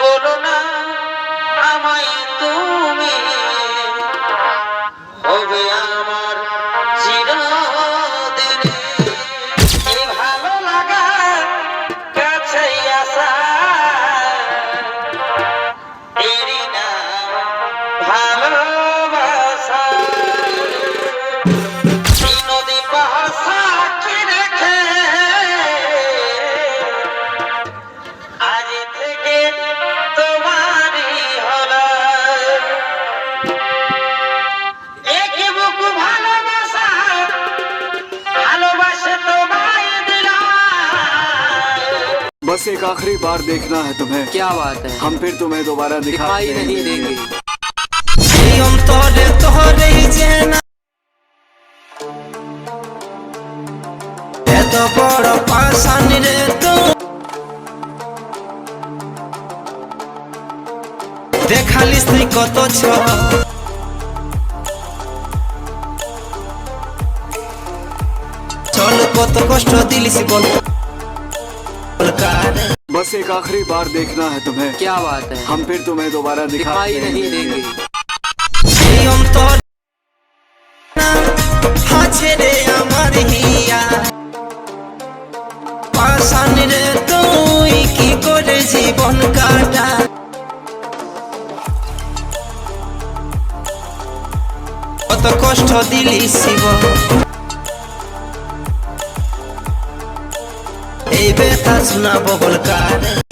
বলো না আমায় তুমি। হবে আমার চিরদিনে ভালো লাগা কাছে আসা बस एक आखिरी बार देखना है तुम्हें क्या बात है हम फिर तुम्हें दोबारा दिखाई दिखाई नहीं देंगे এই অন্তরে তোরে যে না এত বড় পাশান রে তো দেখালিস তুই কত ছ চল কত কষ্ট দিলিস বল কারে बस एक आखिरी बार देखना है तुम्हें क्या बात है हम फिर तुम्हें दोबारा दिखाई दिखाई नहीं देंगे এই অন্তর আছে রে আমার হিয়া পাশান রে তুই কি করে জীবন কাটা কত কষ্ট দিলি শিব দেবে তাস না বগল কারে